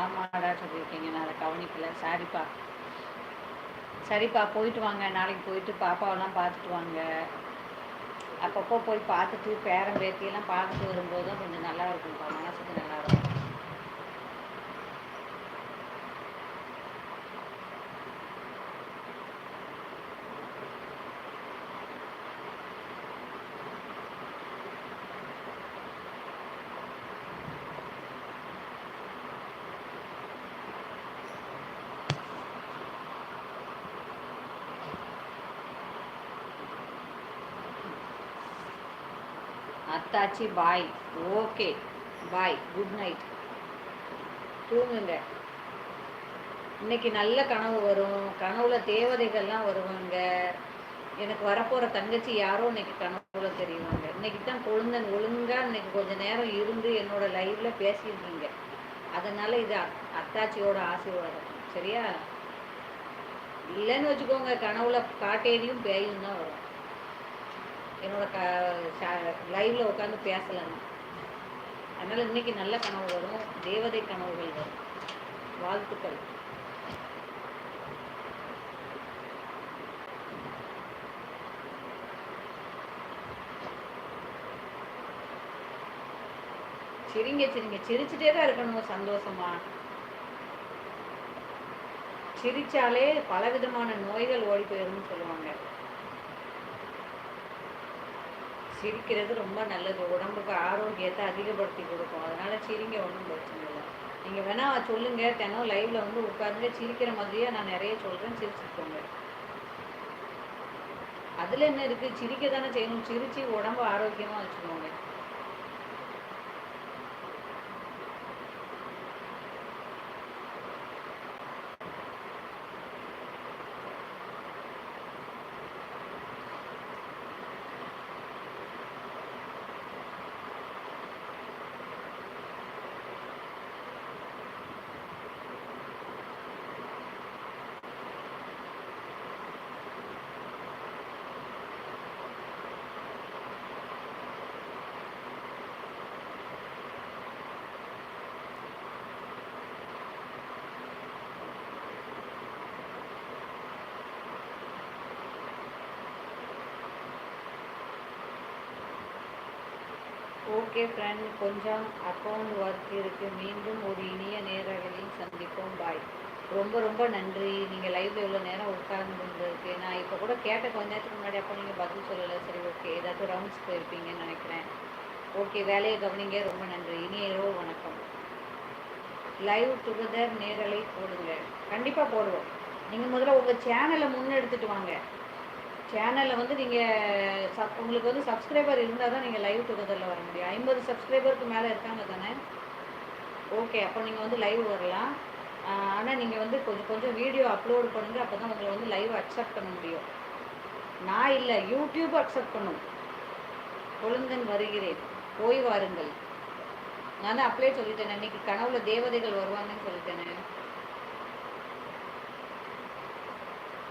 ஆமாடா சொல்லியிருக்கீங்க. நான் அதை கவனிக்கல. சாரிப்பா. சரிப்பா போயிட்டு வாங்க. நாளைக்கு போயிட்டு பாப்பாவெல்லாம் பார்த்துட்டு வாங்க. அப்பப்போ போய் பார்த்துட்டு பேரன் பேத்தியெல்லாம் பார்த்துட்டு வரும்போதும் கொஞ்சம் நல்லா இருக்கும்ப்பா. மனசுக்கு நல்லா இருக்கும். அத்தாச்சி bye okay bye good night தூங்குங்க. இன்னைக்கு நல்ல கனவு வரும். கனவுல தேவதைகள்லாம் வருவாங்க. எனக்கு வரப்போற தங்கச்சி யாரோ இன்னைக்கு கனவுல தெரியுவாங்க. இன்னைக்கு தான் கொழுந்தன் ஒழுங்கா இன்னைக்கு கொஞ்ச நேரம் இருந்து என்னோட லைவ்ல பேசியிருக்கீங்க. அதனால இது அத்தாச்சியோட ஆசீர்வாதம். சரியா? இல்லைன்னு வச்சுக்கோங்க கனவுல காட்டேரியும் பேயும் தான் வரும். என்னோட க லைவ்ல உட்காந்து பேசலாம் அதனால இன்னைக்கு நல்ல கனவு வரும். தேவதை கனவுகள் வரும். வாழ்த்துக்கள். சிரிங்க சிரிங்க. சிரிச்சுட்டே தான் இருக்கணும் சந்தோஷமா. சிரிச்சாலே பலவிதமான நோய்கள் ஓடி போயிடும்னு சொல்லுவாங்க. சிரிக்கிறது ரொம்ப நல்லது. உடம்புக்கு ஆரோக்கியத்தை அதிகப்படுத்தி கொடுக்கும். அதனால சிரிங்க ஒன்றும் பிரச்சனை இல்லை. நீங்கள் வேணா சொல்லுங்க தினம் லைவ்ல வந்து உட்காந்து சிரிக்கிற மாதிரியே நான் நிறைய சொல்கிறேன் சிரிச்சுக்கோங்க. அதில் என்ன இருக்குது சிரிக்க தானே செய்யணும். சிரிச்சு உடம்பு ஆரோக்கியமாக வச்சுக்கோங்க. ஓகே ஃப்ரெண்ட் கொஞ்சம் அக்கௌண்ட் ஒர்க் இருக்குது மீண்டும் ஒரு இனிய நேரங்களில் சந்திப்போம். பாய் ரொம்ப ரொம்ப நன்றி. நீங்கள் லைவ்ல எவ்வளோ நேரம் உட்கார்ந்துருக்கு நான் இப்போ கூட கேட்ட கொஞ்ச நேரத்துக்கு முன்னாடி அப்போ நீங்கள் பதில் சொல்லலை. சரி ஓகே ஏதாச்சும் ரவுண்ட்ஸ் போயிருப்பீங்கன்னு நினைக்கிறேன். ஓகே வேலையை கவனிங்க. ரொம்ப நன்றி. இனிய இரவு வணக்கம். லைவ் டுகெதர் நேரலை போடுங்க. கண்டிப்பாக போடுவோம். நீங்கள் முதல்ல உங்கள் சேனலை முன்னெடுத்துட்டு வாங்க. சேனலில் வந்து நீங்கள் சப் உங்களுக்கு வந்து சப்ஸ்கிரைபர் இருந்தால் தான் நீங்கள் லைவ் டுகெதரில் வர முடியும். ஐம்பது சப்ஸ்கிரைபருக்கு மேலே இருக்காங்க தானே? ஓகே அப்போ நீங்கள் வந்து லைவ் வரலாம். ஆனால் நீங்கள் வந்து கொஞ்சம் கொஞ்சம் வீடியோ அப்லோட் பண்ணுங்கள் அப்போ தான் உங்களை வந்து லைவ் அக்செப்ட் பண்ண முடியும். நான் இல்லை யூடியூப் அக்செப்ட் பண்ணும். கொழுந்தன் வருகிறேன். போய் வாருங்கள். நான் அப்படியே சொல்லிட்டேன் இன்னைக்கு கனவுல தேவதைகள் வருவாங்கன்னு சொல்லிட்டேனே.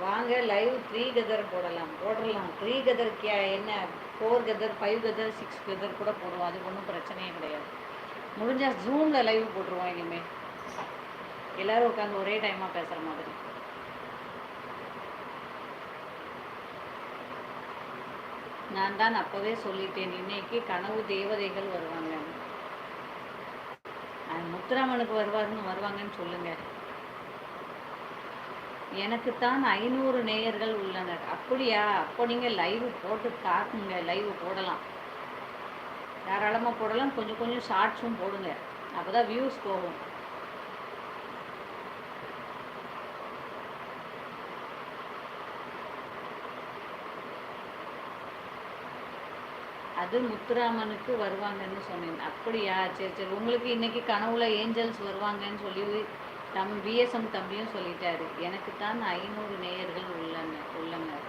வாங்க லைவ் த்ரீ கதர் போடலாம் போடலாம். த்ரீ கதர் கே என்ன? ஃபோர் கதர் ஃபைவ் கதர் சிக்ஸ் கதர் கூட போடுவோம். அது ஒன்றும் பிரச்சனையே கிடையாது. முடிஞ்சால் ஜூமில் லைவ் போட்டுருவோம் இனிமேல் எல்லோரும் உட்காந்து ஒரே டைமாக பேசுகிற மாதிரி. நான் தான் அப்போவே சொல்லிட்டேன் இன்னைக்கு கனவு தேவதைகள் வருவாங்க. முத்துராமனுக்கு வருவாருன்னு வருவாங்கன்னு சொல்லுங்கள் எனக்குத்தான் ஐநூறு நேயர்கள் உள்ளனர். அப்படியா? அப்போ நீங்கள் லைவ் போட்டு தாக்குங்க லைவ் போடலாம். தாராளமாக போடலாம். கொஞ்சம் கொஞ்சம் ஷார்ட்ஸும் போடுங்க. அப்போ தான் வியூஸ் போகும். அது முத்துராமனுக்கு வருவாங்கன்னு சொன்னேன். அப்படியா? சரி சரி. உங்களுக்கு இன்னைக்கு கனவுல ஏஞ்சல்ஸ் வருவாங்கன்னு சொல்லி தம் விஎஸ்எம் தம்பியும் சொல்லிட்டாரு. எனக்கு தான் ஐநூறு நேயர்கள் உள்ளனர் உள்ளனர்.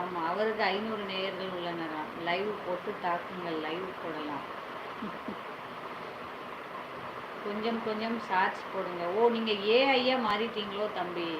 ஆமாம் அவருக்கு ஐநூறு நேயர்கள் உள்ளனராம். லைவ் போட்டு தாக்குங்கள் லைவ் போடலாம். கொஞ்சம் கொஞ்சம் ஷார்ட்ஸ் போடுங்க. ஓ நீங்கள் ஏஐயாக மாறிட்டீங்களோ தம்பி?